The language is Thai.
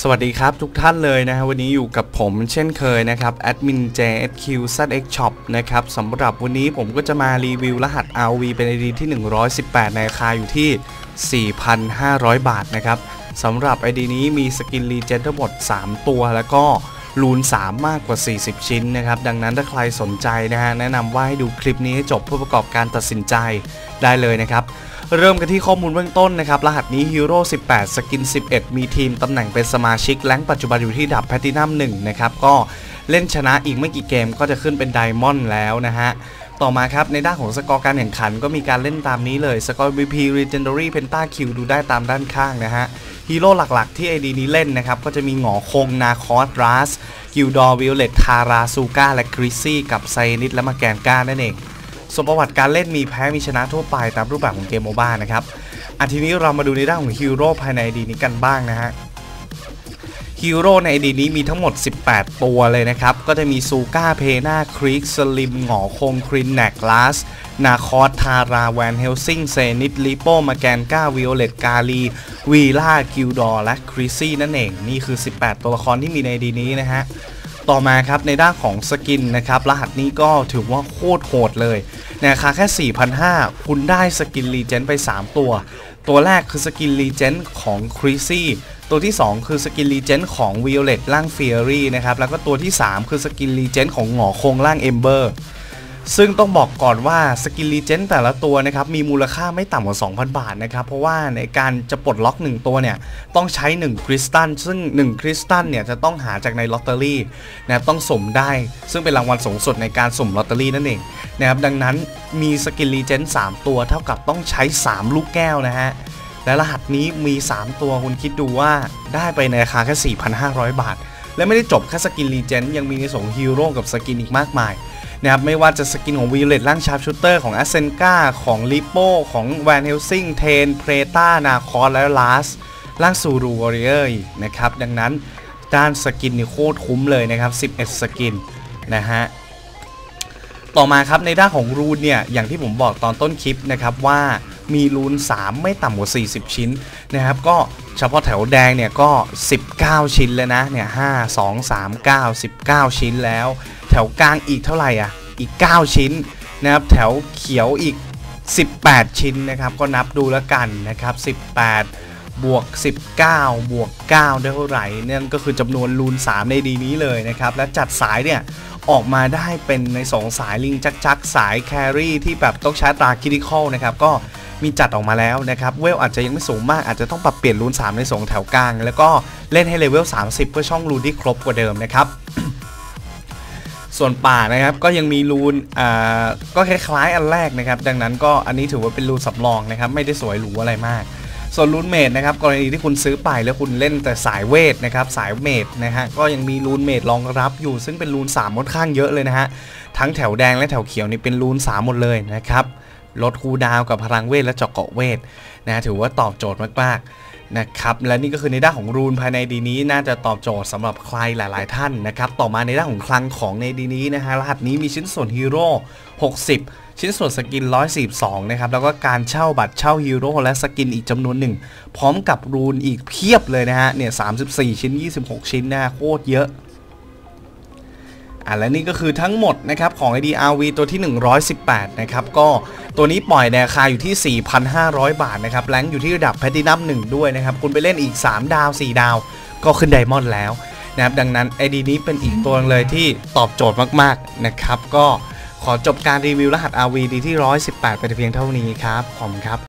สวัสดีครับทุกท่านเลยนะฮะวันนี้อยู่กับผมเช่นเคยนะครับแอดมิน JSQ ZX Shop นะครับสำหรับวันนี้ผมก็จะมารีวิวรหัส RV เป็น ID ที่ 118 ในราคาอยู่ที่ 4,500 บาทนะครับสำหรับ ID นี้มีสกินรีเจนทั้งหมด 3 ตัวแล้วก็ รูน 3 มากกว่า 40 ชิ้นนะครับ ดังนั้นถ้าใครสนใจนะฮะแนะนำว่าให้ดูคลิปนี้ให้จบเพื่อประกอบการตัดสินใจได้เลยนะครับเริ่มกันที่ข้อมูลเบื้องต้นนะครับ รหัสนี้ Hero 18 สกิน 11 มีทีมตำแหน่งเป็นสมาชิกแรงปัจจุบันอยู่ที่ดับแพตตินัม1นะครับ ก็เล่นชนะอีกไม่กี่เกมก็จะขึ้นเป็นไดมอนด์แล้วนะฮะ ต่อมาครับ ในด้านของสกอร์การแข่งขันก็มีการเล่นตามนี้เลยสกอร์ VP Legendary Pentakill ดูได้ตามด้านข้างนะฮะฮีโร่หลักๆ ที่ ID นี้เล่นนะครับ ก็จะมีหงอคง นาคอสรัสกิลดอร์วิโอเลตทาราซูก้าและกริซี่กับไซนิดและมาแกนก้านั่นเองส่วนประวัติการเล่นมีแพ้มีชนะทั่วไปตามรูปแบบของเกมโมบ้านะครับอันทีนี้เรามาดูในด้านของฮีโร่ภายในดีนี้กันบ้างนะฮะ ฮีโร่ในอดีตนี้มีทั้งหมด 18 ตัวเลยนะครับ ก็จะมีซูก้าเพนาครีกสลิมหงอคงครินแนกลาส นาคอสทาราแวนเฮลซิงเซนิตลิโปมาแกนก้าวิโอเลตกาลีวีล่ากิลดอร์และคริซี่นั่นเอง นี่คือ 18 ตัวละครที่มีในดีนี้นะฮะ ต่อมาครับในด้านของสกินนะครับรหัสนี้ก็ถือว่าโคตรโหดเลยในราคาแค่ 4,500 คุณได้สกินรีเจนไป 3 ตัว ตัวแรกคือสกินรีเจนของคริซี่ตัวที่ 2 คือสกินรีเจนของวิโอเลตร่างเฟียรี่นะครับแล้วก็ตัวที่ 3 คือสกินรีเจนของหงอคงร่างเอมเบอร์ ซึ่งต้องบอกก่อนว่าสกินรีเจนแต่ละตัวนะครับมีมูลค่าไม่ต่ำกว่า 2,000 บาทนะครับเพราะว่าในการจะปลดล็อก 1 ตัวเนี่ยต้องใช้ 1 คริสตัลซึ่ง 1 คริสตัลเนี่ยจะต้องหาจากในลอตเตอรี่นะต้องสมได้ ซึ่งเป็นรางวัลสูงสุดในการสมลอตเตอรี่นั่นเองนะครับดังนั้นมีสกินรีเจน3ตัวเท่ากับต้องใช้ 3 ลูกแก้วนะฮะและรหัสนี้มี 3 ตัวคุณคิดดูว่าได้ไปในราคาแค่ 4,500 บาท และไม่ได้จบแค่สกินรีเจนยังมีในส่งฮีโร่กับสกินอีกมากมาย นะครับไม่ว่าจะสกินของวิเลตร่างชาร์ปชูเตอร์ของแอสเซนกาของลิโป้ของแวนเฮลซิงเทนเพรตานาคอสและลาสร่างซูรูวอริเออร์นะครับดังนั้นด้านสกินนี่โคตรคุ้มเลยนะครับ 11 สกินนะฮะต่อมาครับในด้านของรูนเนี่ยอย่างที่ผมบอกตอนต้นคลิปนะครับว่ามีรูน 3 ไม่ต่ำกว่า 40 ชิ้น นะครับก็เฉพาะแถวแดงเนี่ยก็ 19 ชิ้นแล้วนะเนี่ย5 2 3 9 19ชิ้นแล้ว แถวกลางอีกเท่าไหร่อะอีก 9 ชิ้นนะครับแถวเขียวอีก 18 ชิ้นนะครับก็นับดูแล้วกันนะครับ18 บวก 19 บวก 9 ได้เท่าไหร่นั่นก็คือจำนวนรูน 3 ในดีนี้เลยนะครับและจัดสายเนี่ยออกมาได้เป็นใน 2 สายลิงจักจักสายแครี่ที่แบบต้องใช้ตาคิดิคอลนะครับก็ มีจัดออกมาแล้วนะครับเวลอาจจะยังไม่สูงมากอาจจะต้องปรับเปลี่ยนรูน3 ในสงแถวกลาง แล้วก็เล่นให้เลเวล 30 เพื่อช่องรูนที่ครบกว่าเดิมนะครับส่วนป่านะครับก็ยังมีรูนอ่าก็คล้ายๆอันแรกนะครับ ดังนั้นก็อันนี้ถือว่าเป็นรูนสำรองนะครับ ไม่ได้สวยหรูอะไรมาก ส่วนรูนเมดนะครับกรณีที่คุณซื้อไปแล้วคุณเล่นแต่สายเวทนะครับสายเมดนะฮะก็ยังมีรูนเมดรองรับอยู่ ซึ่งเป็นรูน3ค่อนข้างเยอะเลยนะฮะทั้งแถวแดงและแถวเขียวนี่เป็นรูน3หมดเลยนะครับ ลดคูดาวกับพลังเวทและเจาะเกาะเวทนะถือว่าตอบโจทย์มากๆนะครับและนี่ก็คือในด้านของรูนภายในดีนี้น่าจะตอบโจทย์สำหรับใครหลาย ๆ ท่านนะครับต่อมาในด้านของคลังของในดีนี้นะฮะรหัสนี้มีชิ้นส่วนฮีโร่60ชิ้นส่วนสกิน 142 นะครับ แล้วก็การเช่าบัตรเช่าฮีโร่และสกินอีกจำนวนหนึ่ง พร้อมกับรูนอีกเพียบเลยนะฮะ เนี่ย 34 ชิ้น 26 ชิ้นนะโคตรเยอะ อะและนี่ก็คือทั้งหมดนะครับของ ID RV ตัวที่ 118 นะครับก็ตัวนี้ปล่อยในราคาอยู่ที่ 4,500 บาทนะครับแรงอยู่ที่ระดับแพทินัม1ด้วยนะครับ คุณไปเล่นอีก 3 ดาว 4 ดาว ก็ขึ้นไดมอนด์แล้วนะครับดังนั้น ID นี้เป็นอีกตัวเลยที่ตอบโจทย์มากๆนะครับก็ขอจบการรีวิวรหัส RV ดีที่ 118 ไปเพียงเท่านี้ครับ ขอบคุณครับ